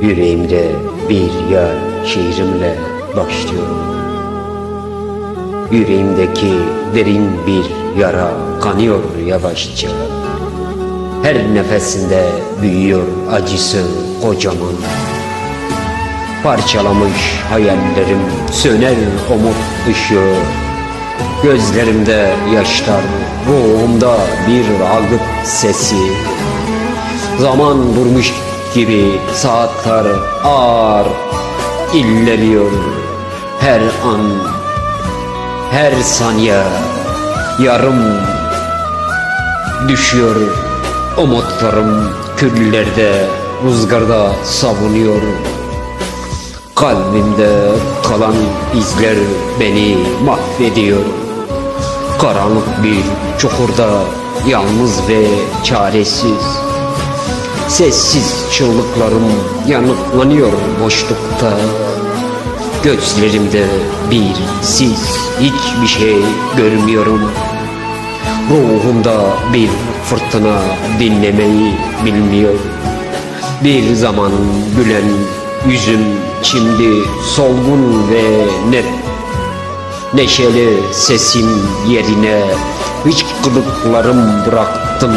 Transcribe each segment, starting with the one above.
Yüreğimde bir yar şiirimle başlıyorum Yüreğimdeki derin bir yara kanıyor yavaşça. Her nefesinde büyüyor acısı kocaman. Parçalamış hayallerim söner umut ışığı. Gözlerimde yaşlar, ruhumda bir ragıp sesi. Zaman durmuş gibi saatler ağır illeriyor Her an, her saniye yarım düşüyor. Umutlarım küllerde, rüzgarda savunuyor. Kalbimde kalan izler beni mahvediyor. Karanlık bir çukurda yalnız ve çaresiz Sessiz çığlıklarım yanıklanıyor boşlukta. Gözlerimde bir sis hiçbir şey görmüyorum. Ruhumda bir fırtına dinlemeyi bilmiyor. Bir zaman gülen yüzüm şimdi solgun ve net. Neşeli sesim yerine hiç kılıklarım bıraktım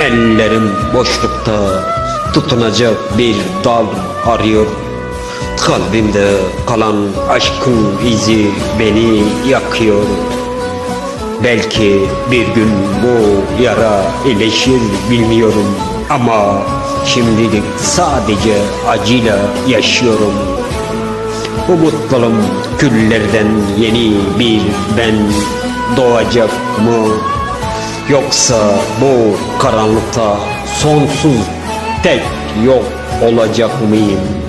Ellerim boşlukta tutunacak bir dal arıyor Kalbimde kalan aşkın izi beni yakıyor Belki bir gün bu yara iyileşir bilmiyorum ama şimdilik sadece acıyla yaşıyorum. Umutlarım küllerden yeni bir ben doğacak mı? Yoksa bu karanlıkta sonsuz tek yok olacak mıyım?